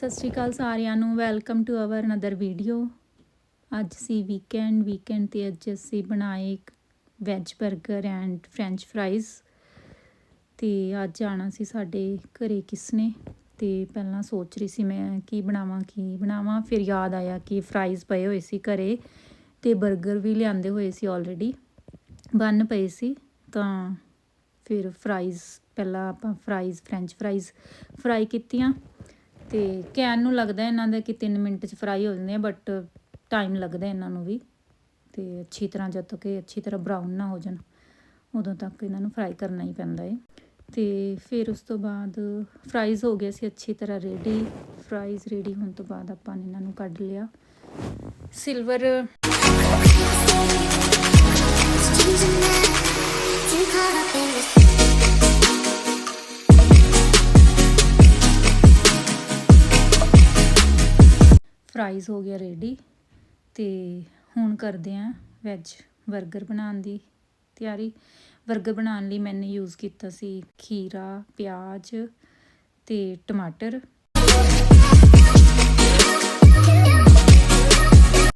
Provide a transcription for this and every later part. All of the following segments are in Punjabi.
ਸਤਿ ਸ਼੍ਰੀ ਅਕਾਲ ਸਾਰਿਆਂ ਨੂੰ welcome to our another video ਅੱਜ ਸੀ ਵੀਕਐਂਡ ਵੀਕਐਂਡ ਤੇ ਅੱਜ ਅਸੀਂ ਬਣਾਏ ਇੱਕ ਵੈਜ 버ਗਰ ਐਂਡ ਫ੍ਰੈਂਚ ਫਰਾਈਜ਼ ਤੇ ਅੱਜ ਆਣਾ ਸੀ ਸਾਡੇ ਘਰੇ ਕਿਸਨੇ ਤੇ ਪਹਿਲਾਂ ਸੋਚ ਰਹੀ ਸੀ ਮੈਂ ਕੀ ਬਣਾਵਾਂ ਕੀ ਬਣਾਵਾਂ। ਫਿਰ ਯਾਦ ਆਇਆ ਕਿ ਫਰਾਈਜ਼ ਪਏ ਹੋਏ ਸੀ ਘਰੇ ਤੇ 버ਗਰ ਵੀ ਲਿਆਂਦੇ ਹੋਏ ਸੀ ਆਲਰੇਡੀ ਬਨ ਪਏ ਸੀ ਤਾਂ ਫਿਰ ਫਰਾਈਜ਼ ਪਹਿਲਾਂ ਆਪਾਂ ਫਰਾਈਜ਼ ਫ੍ਰੈਂਚ ਫਰਾਈਜ਼ ਫਰਾਈ ਕੀਤੀਆਂ। ਤੇ ਕੈਨ ਨੂੰ ਲੱਗਦਾ ਇਹਨਾਂ ਦਾ ਕਿ 3 ਮਿੰਟ ਚ ਫਰਾਈ ਹੋ ਜਾਂਦੇ ਆ ਬਟ ਟਾਈਮ ਲੱਗਦਾ ਇਹਨਾਂ ਨੂੰ ਵੀ। ਤੇ ਅੱਛੀ ਤਰ੍ਹਾਂ ਜਦ ਤੱਕ ਇਹ ਅੱਛੀ ਤਰ੍ਹਾਂ ਬਰਾਊਨ ਨਾ ਹੋ ਜਾਣ, ਉਦੋਂ ਤੱਕ ਇਹਨਾਂ ਨੂੰ ਫਰਾਈ ਕਰਨਾ ਹੀ ਪੈਂਦਾ ਏ। ਤੇ ਫਿਰ ਉਸ ਤੋਂ ਬਾਅਦ ਫਰਾਈਜ਼ ਹੋ ਗਏ ਸੀ ਅੱਛੀ ਤਰ੍ਹਾਂ ਰੈਡੀ ਫਰਾਈਜ਼ ਰੈਡੀ ਹੋਣ ਤੋਂ ਬਾਅਦ ਆਪਾਂ ਨੇ ਇਹਨਾਂ ਨੂੰ ਕੱਢ ਲਿਆ। ਸਿਲਵਰ ਫਰਾਈਜ਼ ਹੋ ਗਿਆ ਰੈਡੀ ਤੇ ਹੁਣ ਕਰਦੇ ਆਂ ਵੈਜ 버ਗਰ ਬਣਾਉਣ ਦੀ ਤਿਆਰੀ। 버ਗਰ ਬਣਾਉਣ ਲਈ ਮੈਨੇ ਯੂਜ਼ ਕੀਤਾ ਸੀ ਖੀਰਾ, ਪਿਆਜ਼ ਤੇ ਟਮਾਟਰ।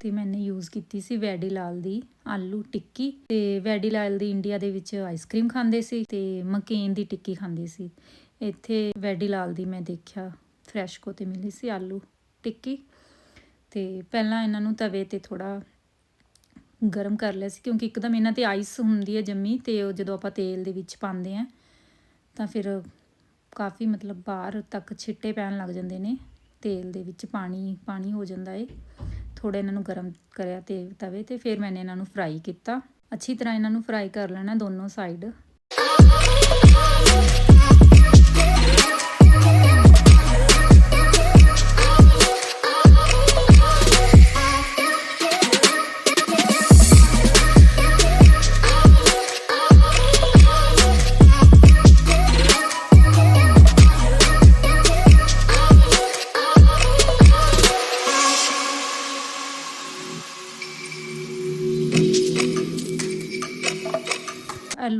ਤੇ ਮੈਨੇ ਯੂਜ਼ ਕੀਤੀ ਸੀ ਵੈਡੀ ਲਾਲ ਦੀ ਆਲੂ ਟਿੱਕੀ ਤੇ ਵੈਡੀ ਲਾਲ ਦੀ ਇੰਡੀਆ ਦੇ ਵਿੱਚ ਆਈਸਕ੍ਰੀਮ ਖਾਂਦੇ ਸੀ ਤੇ ਮਕੇਨ ਦੀ ਟਿੱਕੀ ਖਾਂਦੇ ਸੀ। ਇੱਥੇ ਵੈਡੀ ਲਾਲ ਦੀ ਮੈਂ ਦੇਖਿਆ ਫਰੈਸ਼ ਕੋ ਤੇ ਮਿਲੀ ਸੀ ਆਲੂ ਟਿੱਕੀ। ਤੇ ਪਹਿਲਾਂ ਇਹਨਾਂ ਨੂੰ ਤਵੇ ਤੇ ਥੋੜਾ ਗਰਮ ਕਰ ਲਿਆ ਸੀ, ਕਿਉਂਕਿ ਇੱਕਦਮ ਇਹਨਾਂ ਤੇ ਆਈਸ ਹੁੰਦੀ ਹੈ ਜੰਮੀ ਤੇ ਉਹ ਜਦੋਂ ਆਪਾਂ ਤੇਲ ਦੇ ਵਿੱਚ ਪਾਉਂਦੇ ਆ ਤਾਂ ਫਿਰ ਕਾਫੀ ਮਤਲਬ ਬਾਹਰ ਤੱਕ ਛਿੱਟੇ ਪੈਣ ਲੱਗ ਜਾਂਦੇ ਨੇ, ਤੇਲ ਦੇ ਵਿੱਚ ਪਾਣੀ ਪਾਣੀ ਹੋ ਜਾਂਦਾ ਏ। ਥੋੜਾ ਇਹਨਾਂ ਨੂੰ ਗਰਮ ਕਰਿਆ ਤੇ ਤਵੇ ਤੇ, ਫਿਰ ਮੈंने ਇਹਨਾਂ ਨੂੰ ਫਰਾਈ ਕੀਤਾ। ਅੱਛੀ ਤਰ੍ਹਾਂ ਇਹਨਾਂ ਨੂੰ ਫਰਾਈ ਕਰ ਲੈਣਾ ਦੋਨੋਂ side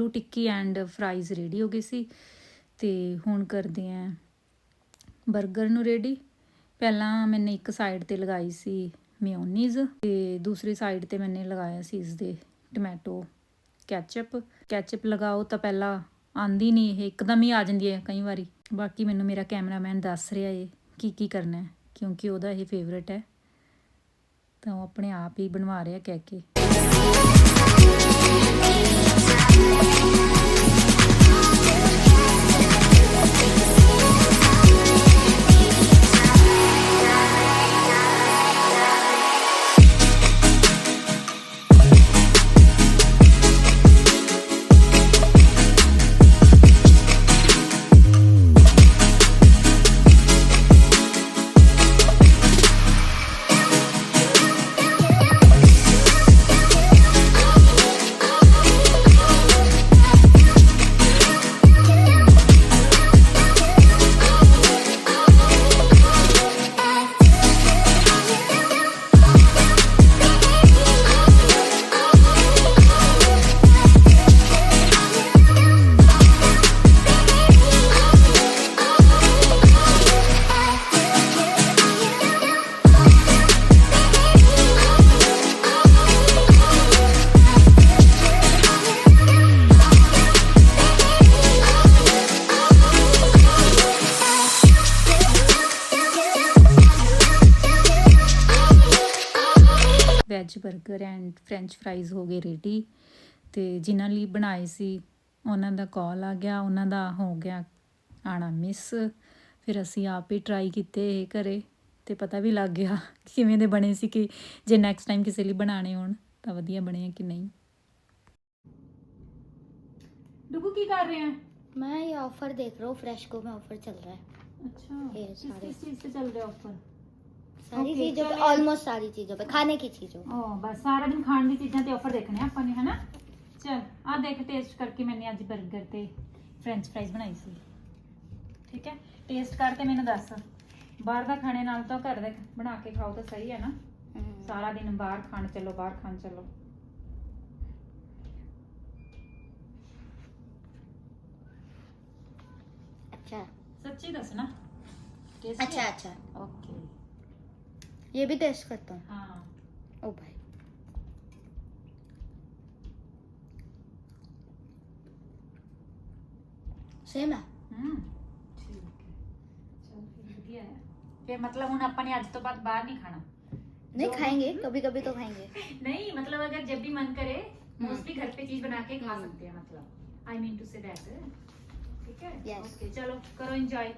aloo tikki and fries ready ਹੋ ਗਏ ਸੀ ਤੇ ਹੁਣ ਕਰਦੇ ਆਂ ਬਰਗਰ ਨੂੰ ਰੈਡੀ ਪਹਿਲਾਂ ਮੈਨੇ ਇੱਕ ਸਾਈਡ ਤੇ ਲਗਾਈ ਸੀ ਮਿਓਨੀਜ਼ ਤੇ ਦੂਸਰੀ ਸਾਈਡ ਤੇ ਮੈਨੇ ਲਗਾਇਆ ਸੀ ਇਸ ਦੇ ਟੋਮੈਟੋ ਕੈਚਪ ਕੈਚਅਪ ਲਗਾਓ ਤਾਂ ਪਹਿਲਾਂ ਆਂਦੀ ਨਹੀਂ ਇਹ, ਇੱਕਦਮ ਹੀ ਆ ਜਾਂਦੀ ਹੈ ਕਈ ਵਾਰੀ। ਬਾਕੀ ਮੈਨੂੰ ਮੇਰਾ ਕੈਮਰਾਮੈਨ ਦੱਸ ਰਿਹਾ ਏ ਕੀ ਕੀ ਕਰਨਾ ਹੈ, ਕਿਉਂਕਿ ਉਹਦਾ ਇਹ ਫੇਵਰਿਟ ਹੈ। ਤਾਂ ਉਹ ਆਪਣੇ ਆਪ ਹੀ ਬਣਵਾ ਰਿਹਾ ਕਹਿ ਕੇ। Thank you. ਵੈਜ 버ਗਰ ਐਂਡ ਫ੍ਰੈਂਚ ਫ੍ਰਾਈਜ਼ ਹੋ ਗਏ ਰੈਡੀ ਤੇ ਜਿਨ੍ਹਾਂ ਲਈ ਬਣਾਏ ਸੀ ਉਹਨਾਂ ਦਾ ਕਾਲ ਆ ਗਿਆ ਉਹਨਾਂ ਦਾ ਹੋ ਗਿਆ ਆਣਾ ਮਿਸ ਫਿਰ ਅਸੀਂ ਆਪ ਹੀ ਟਰਾਈ ਕੀਤੇ ਇਹ ਘਰੇ ਤੇ ਪਤਾ ਵੀ ਲੱਗ ਗਿਆ ਕਿਵੇਂ ਦੇ ਬਣੇ ਸੀ ਕਿ ਜੇ ਨੈਕਸਟ ਟਾਈਮ ਕਿਸੇ ਲਈ ਬਣਾਣੇ ਹੋਣ ਤਾਂ ਵਧੀਆ ਬਣੇ ਕਿ ਨਹੀਂ। ਡੁੱਬੂ ਕੀ ਕਰ ਰਹੇ ਆ? मैं ये ऑफर देख रहा हूँ फ्रेश को में ऑफर चल रहा है अच्छा ये किस सारे किस चीज़ से सारी Okay, चीजों पे चलें। ऑलमोस्ट सारी चीजों पे खाने की ਬਸ ਸਾਰਾ ਦਿਨ ਖਾਣ ਦੀ ਚੀਜ਼ਾਂ ਤੇ ਆਫਰ ਦੇਖਣੇ ਆਪਾਂ ਨੇ ਹਨਾ? ਚਲ ਆ ਦੇਖ ਟੇਸਟ ਕਰਕੇ ਮੈਨੇ ਅੱਜ 버ਗਰ ਤੇ ਫ੍ਰੈਂਚ ਫ੍ਰਾਈਜ਼ ਬਣਾਈ ਸੀ। ਠੀਕ ਹੈ? ਟੇਸਟ ਕਰ ਤੇ ਮੈਨੂੰ ਦੱਸ। ਬਾਹਰ ਦਾ ਖਾਣੇ ਨਾਲ ਤਾਂ ਘਰ ਦਾ ਬਣਾ ਕੇ ਖਾਓ ਤਾਂ ਸਹੀ ਹੈ ਨਾ? ਸਾਰਾ ਦਿਨ ਬਾਹਰ ਖਾਣ ਚੱਲੋ ਬਾਹਰ ਖਾਣ ਚੱਲੋ। अच्छा ਸੱਚੀ ਦੱਸਣਾ ਟੇਸਟ अच्छा अच्छा ਓਕੇ ये भी टेस्ट करता हूँ हाँ। ओ भाई सेम है फिर मतलब उन्हें अपन आज तो बाद बाहर नहीं खाना। नहीं खाएँगे कभी कभी तो खाएँगे। नहीं मतलब अगर जब भी मन करे मोस्टली घर पे चीज़ बना के खा सकते हैं मतलब। I mean to say that ठीक है? ओके चलो करो एंजॉय